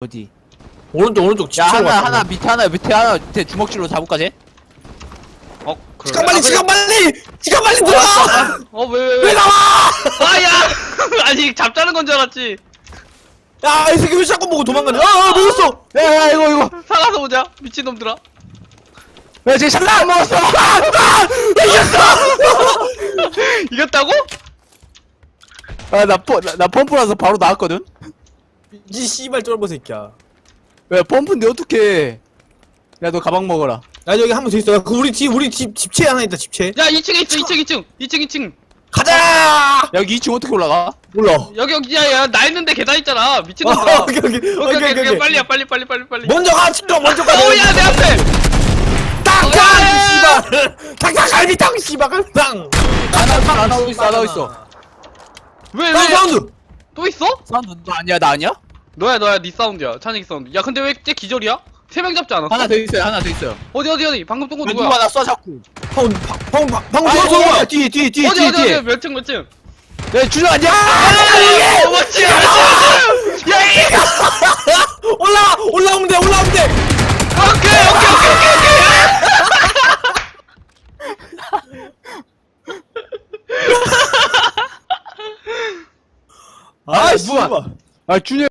어디? 오른쪽 오른쪽 야 집중 하나 왔다. 하나 밑에 하나 밑에 하나 밑에 주먹질로 잡을까 쟤? 어, 그래. 시간 빨리 시간 빨리 시간 빨리 들어 어, 왜, 왜, 왜 왜? 나와 아야! 아니, 잡자는 건 줄 알았지. 야 이 새끼 왜 샷건 보고 도망가냐 아아 먹었어 야야 이거 이거 살아서 오자. 미친 놈들아. 야쟤 샷라 안 먹었어 이겼다고? 아나 나 펌프라서 바로 나왔거든 이 씨발 쫄보 새끼야 야 펌프인데 어떡해 야 너 가방 먹어라 야 여기 한 번 더 있어 야, 그 우리 집 우리 집 집채 하나 있다 집채 야, 2층에 있어, 2층, 2층. 2층, 2층. 가자 여기 2층 어떻게 올라가? 몰라 여기, 여기, 야, 야, 나 있는데 계단 있잖아. 어, 미친놈들아. 오케이 오케이 오케이, 오케이, 오케이, 빨리야, 빨리, 빨리, 빨리, 빨리. 먼저 가 친구 먼저 가 어, 야, 내 앞에! 딱딱 야! 씨발 탁탁 갈비탕 씨발 갈비탕 하나 하나 어디 있어 하나 어디 있어 왜, 왜? 사운드 또 있어? 사운드 너 아니야 나 아니야? 너야, 너야, 네 사운드야. 찬익 사운드. 야, 근데 왜쟤 기절이야? 세 명 잡지 않았어? 하나 더 있어요 하나 더 있어요 어디, 어디, 어디? 방금 쏜거 야, 누구야? 누가 나쏴 자꾸 방금 방- 방금 방- 방금 아쏘 이거 쏘 뒤에 뒤에 뒤에 어디, 뒤에 어디, 뒤에 어디? 몇 층, 몇 층? 야 준영 아니야? 어, 맞지? 야, 이! 올라 올라오면 돼 올라오면 돼 오케이, 오케이, 오케이, 오케이, 오케이! 아, 아, 씨발. 아 준영